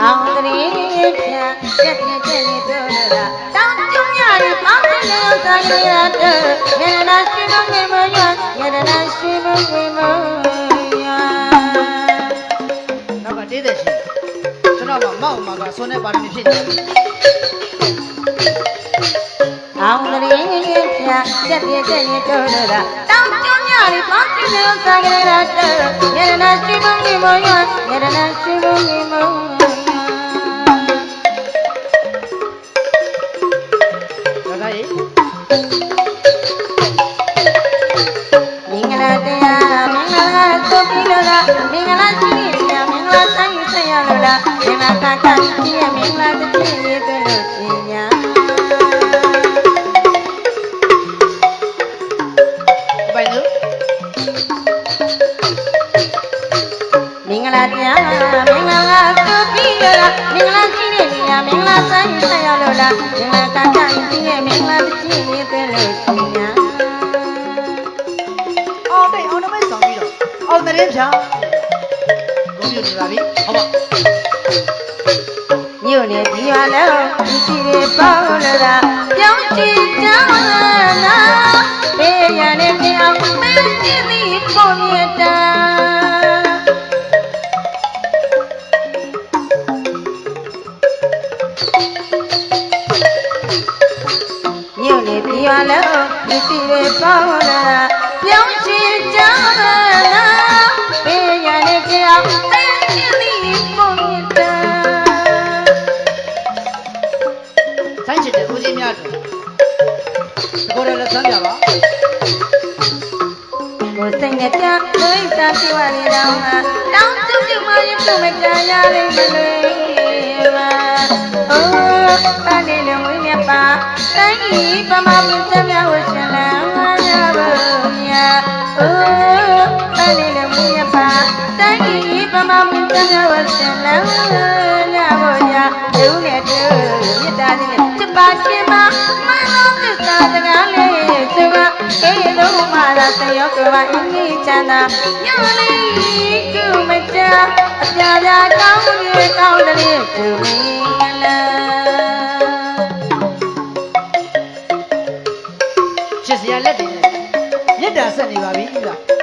အောင်တရေဖြာချက်ပြချက်နေတို့လာတောင်းကျုံရရပေါင်းလို့သာရရတဲ့ရတနာရှိမမေမယရတနာရှိမမေမယနောက်ကတေးတဲ့ရှိကျွန်တော်ကမောက်မှာကဆွနဲ့ပါရမီဖြစ်နေတယ်အောင်တရေဖြာချက်ပြချက်နေတို့လာတောင်း မမေမယရတနာရှိမမေမယဒါကရေမင်္ဂလာတရားမင်္ဂလာသုပိလောကမင်္ဂလာရှိရမင်္ဂလာဆိုင်ဆက်ရလို့လားမင်္ဂလာကကရှိရမင်္ဂလာတစ်ပြည့်လေး ပိလောကမင်္ဂလာရှိရမင်္ဂလာဆိုင်ဆက်ရလို့လားမင်္ဂလာကကရှိရမင်္ဂလာတစ်ပြည့်လေးတွေ့လို့ရှင်ညာအောင်တိတ်အောင်နမိတ်ဆောင်ပြီးတော့အောင်တရင်ဖြာဂုံပြနေပါပြီဟုတ်ပါမြို့နေဒီရွာလုံးဒီစီတွေပေါင်းလို့လားပြောင်းချင်ကြနာဘေးရတဲ့ပြောင်းမင်းကြီးသည်ပုံရတာမြို့ ပေါင်းလာပြောင်းချင်ကြနာဘေးရတဲ့ကြောင်အင်းကြီးသည်ပုံရတာဆိုင်းချစ်တဲ့ဦးကြီးများတို့ဒီကိုယ်လည်းဆန်းပြပါကိုစိတ်နဲ့ပြလို့တာပြောရတော့မှာတောင်းစုပြမရပြုမကြရလိမ့်မလို့ပါအိုးပန်းနေလုံးဝင်းမြပါတိုင်းကြီးပမပစ္စမြဝ ကြီးပမပစ္စမြဝရှင်လမ်းရပါမြာဒုနဲ့ဒုမြတ်တာနဲ့ချက်ပါရှင်မမနောသစ္စာတကားလေးသူကအေးလုံးမာရသယောကဘာအင်းကြီးချမ်းသာညလေးကုမကြအပြာပြာကောင်းကြီးကောင်းတယ်သူမင်္ဂလာချစ်စရာလက်တွေနဲ့မြစ်တာဆက်နေပါပြီဥလား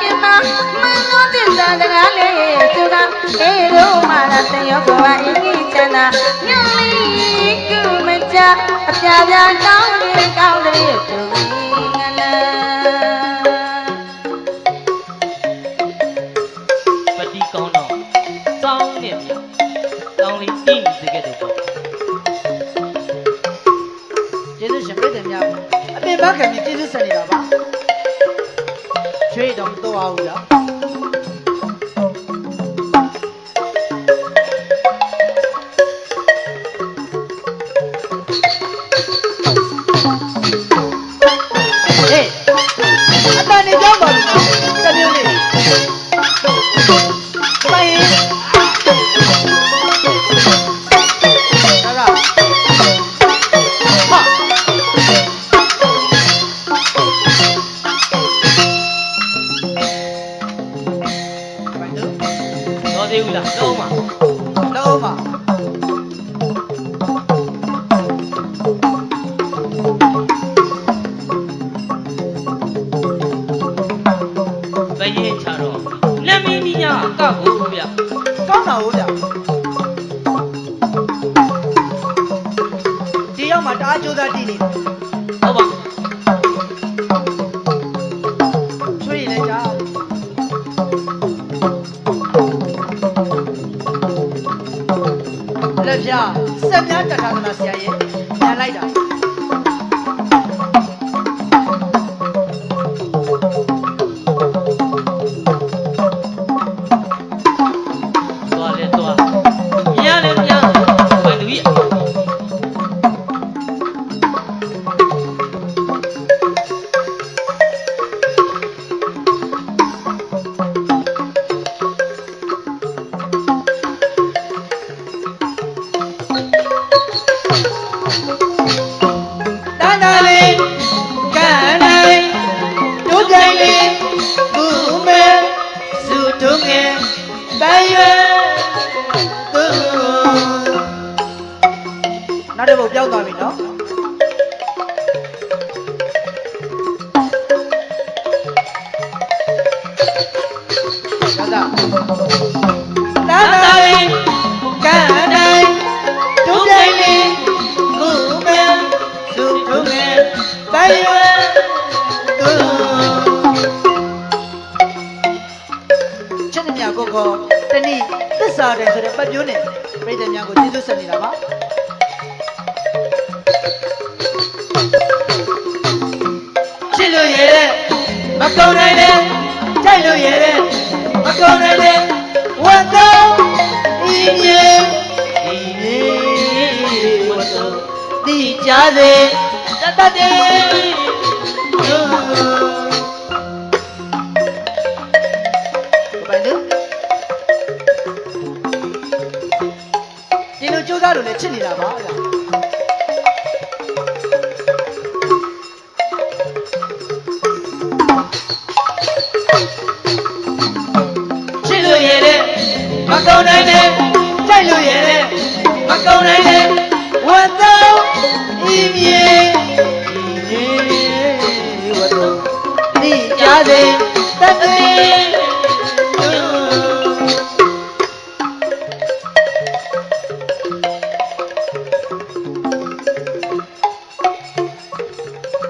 ချက်ပါခင်မမနောသစ္စာတကားလေးသူကအေရောမာရတယောကဝအင်းကြီးချမ်းသာညလေးကုမကြအပြာပြာကောင်းလေးကောင်းလေးသူ ချွေးတော် လက်ပြဆက်ပြတထာနာဆရာရဲ့ပြန်လိုက်တာ ချစ်လို့ရတဲ့မကုံနိုင်တဲ့ကြိုက်လို့ရတဲ့မကုံနိုင်တဲ့ဝတ်တော်ဤမြေဤမြေဝတ်တော်ဒီကြတဲ့တတတဲ့ဒီလိုကြိုးစားလို့လည်းချစ်နေတာပါလား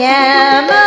天门。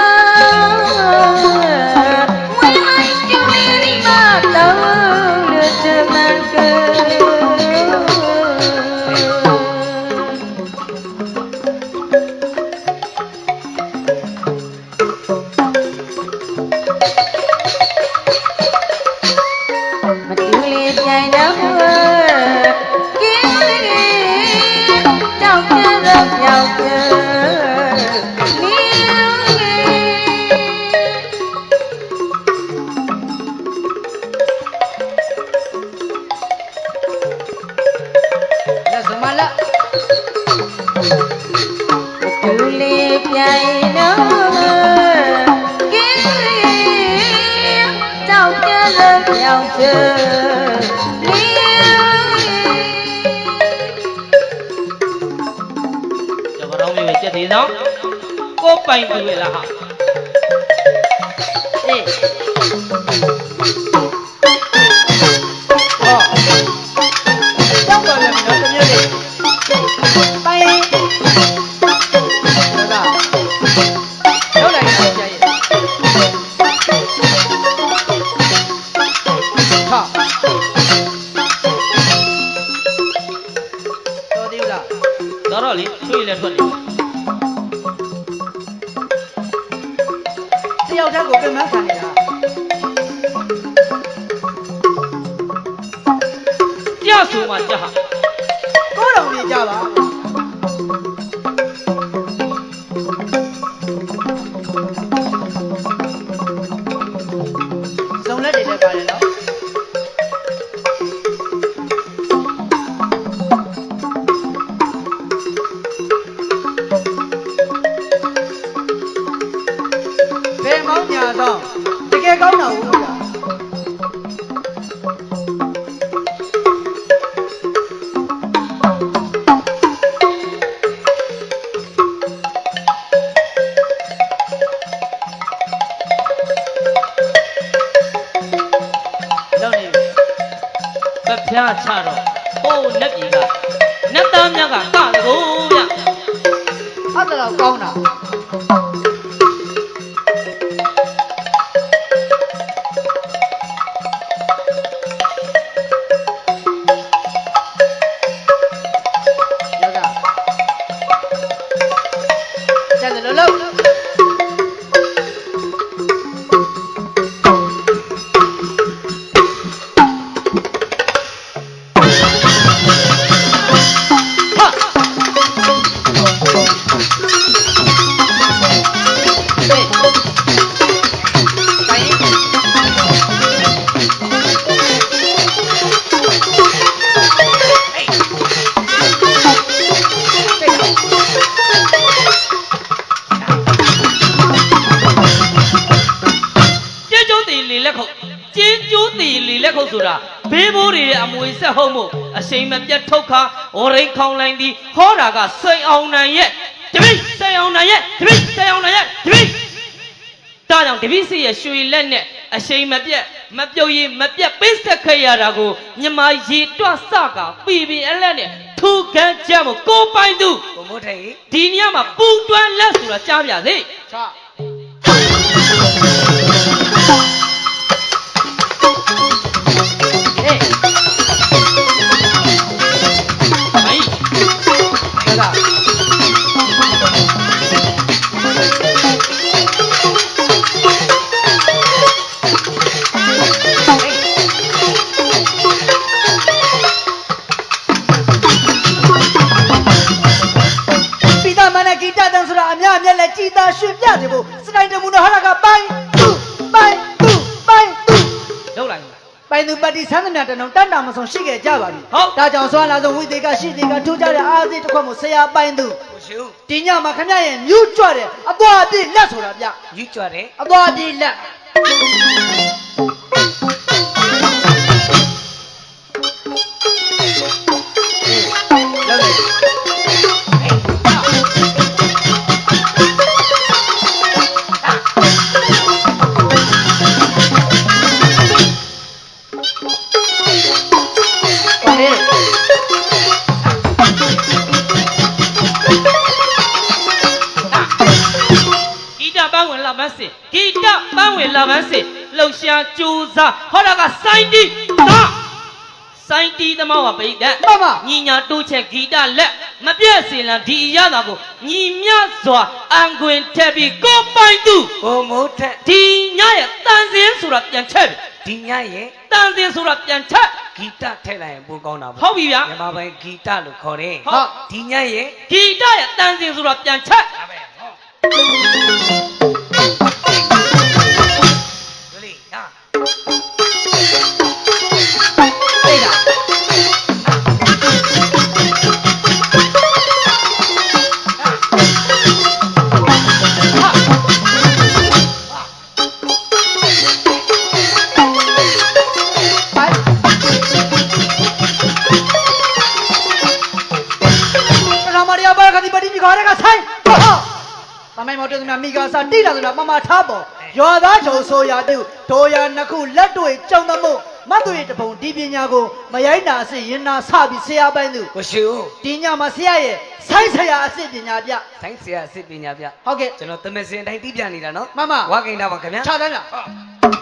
欢迎各位来哈，哎。 ဖျားချတော့ဟိုးနတ်ပြည်ကနတ်သားများကကတကူဗျအဲ့ဒါတော့ကောင်းတာ မပြတ်ထုတ်ခါဝရိတ်ခေါင်လိုင်းဒီဟောတာကစိန်အောင်နိုင်ရဲ့တပိစိန်အောင်နိုင်ရဲ့တပိစိန်အောင်နိုင်ရဲ့တပိဒါကြောင့်တပိစီရဲ့ရွှေလက်နဲ့အရှိန်မပြတ်မပြုတ်ရင်မပြတ်ပေးဆက်ခဲ့ရတာကိုမြမရေတွစကပြီပြီအလက်နဲ့ထူခမ်းကြမို့ကိုပိုင်သူကိုမိုးထိန်ဒီညမှာပူတွန်းလက်ဆိုတာကြားပြစေချ တ္တိဆန်းသမျှတနုံတန်တာမဆုံးရှိခဲ့ကြပါပြီဟုတ်ဒါကြောင့်ဆွမ်းလာဆုံးဝိသေကရှိသေးကထူးကြတဲ့အာသီတစ်ခွက်မို့ဆရာပိုင်သူကိုရှုဒီညမှာခမရရဲ့မြူးကြွတဲ့အသွားအပြည့်လက်ဆိုတာဗျယူကြွတယ်အသွားအပြည့်လက်လောက် န်းဝင်လာပန်းစင်ဂီတပန်းဝင်လာပန်းစင်လှုပ်ရှားကြိုးစားဟောတာကစိုင်းတီသာစိုင်းတီသမောကပိတ်တဲ့မမညီညာတိုးချက်ဂီတလက်မပြည့်စင်လန်ဒီအရသာကိုညီမြစွာအံခွင်ထက်ပြီးကိုပိုင်သူကိုမိုးထက်ဒီညရဲ့တန်စင်းဆိုတာပြန်ချက်ပြီဒီညရဲ့တန်စင်းဆိုတာပြန်ချက် ဂီတထည့်လိုက်ရင်ပိုကောင်းတာဟုတ်ပြီဗျာမြန်မာပိုင်းဂီတလို့ခေါ်တယ်ဟုတ် ဒီညရဲ့ ဂီတရဲ့တန်စင်းဆိုတာပြန်ချက်ဒါပဲဟောဒ မရိယဘာခတိပတိမိခါရကဆိုင်ဟာမမိုင်မော်တူသမမိကစားတိလာသမမမထားပေါ် ရောသားချုံဆိုရာတုဒိုယာနှစ်ခုလက်တွေ့ကြုံသမှုမတ်တွေတပုံဒီပညာကိုမရိုက်နာအစ်ရင်နာစပြီးဆရာပိုင်းသူကိုရှုဒီညမှာဆရာရဲ့ဆိုင်းဆရာအစ်ပညာပြတိုင်းဆရာအစ်စ်ပညာပြဟုတ်ကဲ့ကျွန်တော်သမစင်တိုင်းတီးပြနေတာနော်မမဝါကိန်းတာပါခင်ဗျာခြားတန်းလား